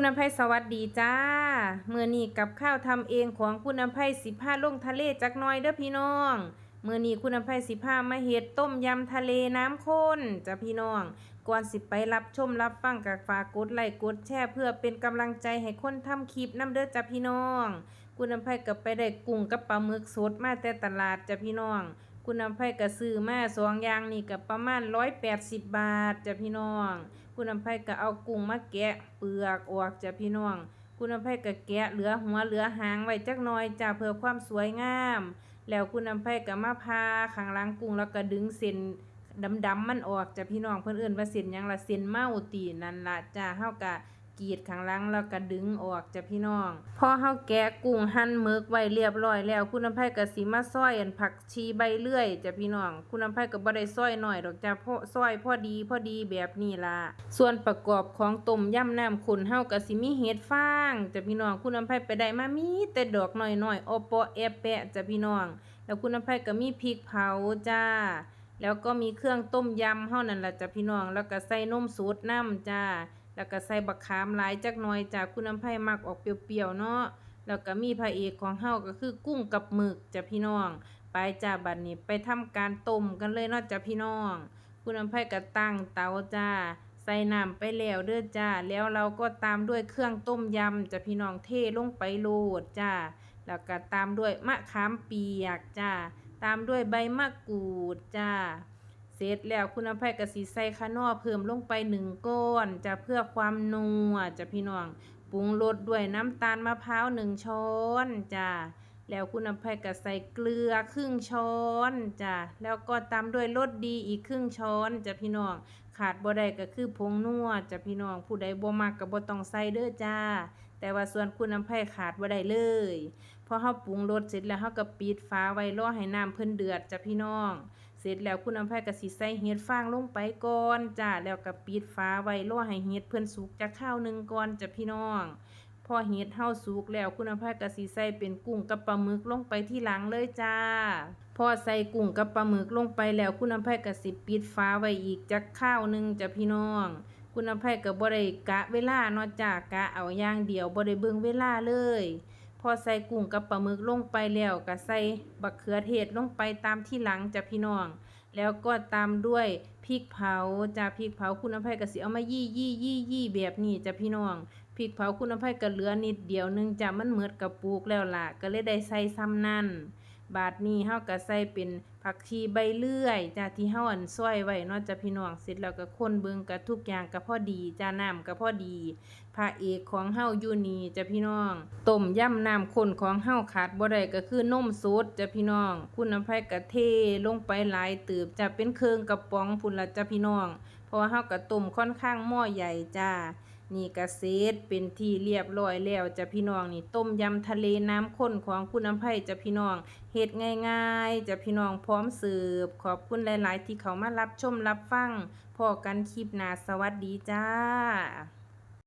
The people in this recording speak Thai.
คุณอภัยสวัสดีจ้าเมื่อนี้กับข้าวทำเองของคุณอภัยสิผ้าลงทะเลจักน่อยเด้อพี่น้องเมื่อนี้คุณอภัยสิผ้ามาเฮ็ดต้มยำทะเลน้ำข้นจ้ะพี่น้องก่อนสิไปรับชมรับฟังกับฝากกดไลค์กดแชร์เพื่อเป็นกำลังใจให้คนทำคลิปน้ำเด้อจ้ะพี่น้อง คุณอภัยก็ไปได้กุ้งกับปลาหมึกสดมาแต่ตลาดจ้ะพี่น้อง คุณอภัยก็ซื้อมาสองอย่างนี่ก็ประมาณ180บบาทจ้ะพี่น้อง คุณอภัยก็เอากุ้งมาแกะเปลือกออกจ้ะพี่น้อง คุณอภัยก็แกะเหลือหัวเหลือหางไว้จักน่อยจ้ะเพื่อความสวยงาม แล้วคุณอภัยก็มาพาข้างหล่างกุ้งแล้วก็ดึงเส้นดำๆมันออกจ้ะพี่น้องเพิ่นเอิ้นว่าเส้นยังละเส้นเมาตีนั่นละจ้ะเฮาก็ กรีดข้างล่างแล้วก็ดึงออกจ้ะพี่น้องพอเฮาแกะกุ้งหั่นหมึกไว้เรียบร้อยแล้วคุณอภัยก็สิมาซอยอันผักชีใบเลื่อยจ้ะพี่น้อง คุณอภัยก็บ่ได้ซอยหน้อยดอกจ้ะพราะซอยพอดีพอดีแบบนี้ล่ะส่วนประกอบของต้มยำน้ำข้นเฮาก็สิมีเห็ดฟางจ้ะพี่น้องคุณอภัยไปได้มามีแต่ดอกน้อยๆออปอแอแปะจ้ะพี่น้อง แล้วคุณอภัยก็มีพริกเผาจ้าแล้วก็มีเครื่องต้มยำเฮานั่นแหละจ้ะพี่น้อง แล้วก็ใส่นมสดน้ำจ้า แล้วก็ใส่บักขามหลายจักหน่อยจ้าคุณอภัยมักออกเปรี้ยวๆเนาะแล้วก็มีพระเอกของเฮาก็คือกุ้งกับหมึกจ้ะพี่น้อง ไปจ้าบัดนี้ไปทำการต้มกันเลยเนาะจ้ะพี่น้อง คุณอภัยก็ตั้งเตาจ้าใส่น้ำไปแล้วเด้อจ้าแล้วเราก็ตามด้วยเครื่องต้มยำจ้ะพี่น้องเทลงไปโลดจ้าแล้วก็ตามด้วยมะขามเปียกจ้าตามด้วยใบมะกรูดจ้า เสร็จแล้วคุณอภัยก็สิใส่ขานอเพิ่มลงไปหนึ่งก้อนจะเพื่อความนัวจะพี่น้องปรุงรสด้วยน้ำตาลมะพร้าวหนึ่งช้อนจ้าแล้วคุณอภัยก็ใส่เกลือครึ่งช้อนจ้ะแล้วก็ตามด้วยรสดีอีกครึ่งช้อนจ้ะพี่น้องขาดบ่ได้ก็คือผงนัวจ้ะพี่น้องผู้ใดบ่มักก็บ่ต้องใส่เด้อจ้า แต่ว่าส่วนคุณอภัยขาดบ่ได้เลยพอเฮาปรุงรสเสร็จแล้วเฮาก็ปิดฝาไว้รอให้น้ำเพิ่นเดือดจ้ะพี่น้อง เสร็จแล้วคุณอภัยก็สิใส่เห็ดฟางลงไปก่อนจ้าแล้วก็ปิดฝาไว้รอให้เห็ดเพิ่นสุกจักคราวหนึงก่อนจ้ะพี่น้อง พอเห็ดเฮาสุกแล้วคุณอภัยก็สิใส่เป็นกุ้งกับปลาหมึกลงไปที่หลังเลยจ้า พอใส่กุ้งกับปลาหมึกลงไปแล้วคุณอภัยก็สิปิดฟ้าไว้อีกจักข้าวหนึงจ้ะพี่น้องคุณอภัยก็บ่ได้กะเวลาเนาะจากะเอาอย่างเดียวบ่ได้เบิ่งเวลาเลย พอใส่กุ้งกับปลาหมึกลงไปแล้วก็ใส่บักเขือเทศลงไปตามที่หลังจ้ะพี่น้อง แล้วก็ตามด้วยพริกเผาจ้ะพริกเผาคุณอภัยก็สิเอามายี่ยี่ยี่ยี่แบบนี้จ้ะพี่น้องพริกเผาคุณอภัยกะเหลือนิดเดียวหนึงจ้ะมันเหมือดกับปลูกแล้วล่ะ ก็เลยได้ใส่ซ้ำนั่น บาดนี้เฮาก็ใส่เป็นผักชีใบเลื่อยจ้ะที่เฮาอันซอยไว้เนาะจ้ะพี่น้องเสร็จแล้วก็คนเบิ่งก็ทุกอย่างก็พอดีจ้ะน้ำก็พอดีพระเอกของเฮาอยู่นี่จ้ะพี่น้องต้มยำน้ำข้นของเฮาขาดบ่ได้ก็คือนมสดจ้ะพี่น้อง คุณอภัยก็เทลงไปหลายตืบจะเป็นเครื่องกระป๋องพุ่นละจ้ะพี่น้องเพราะว่าเฮาก็ต้มค่อนข้างหม้อใหญ่จ้า นี่กะเสร็จเป็นที่เรียบร้อยแล้วจ้ะพี่น้องนี่ต้มยำทะเลน้ำข้นของคุณน้ำไผ่จ้ะพี่น้องเฮ็ดง่ายๆจ้ะพี่น้องพร้อมเสิร์ฟขอบคุณหลาย ๆ ที่เขามารับชมรับฟังพอกันคลิปหน้าสวัสดีจ้า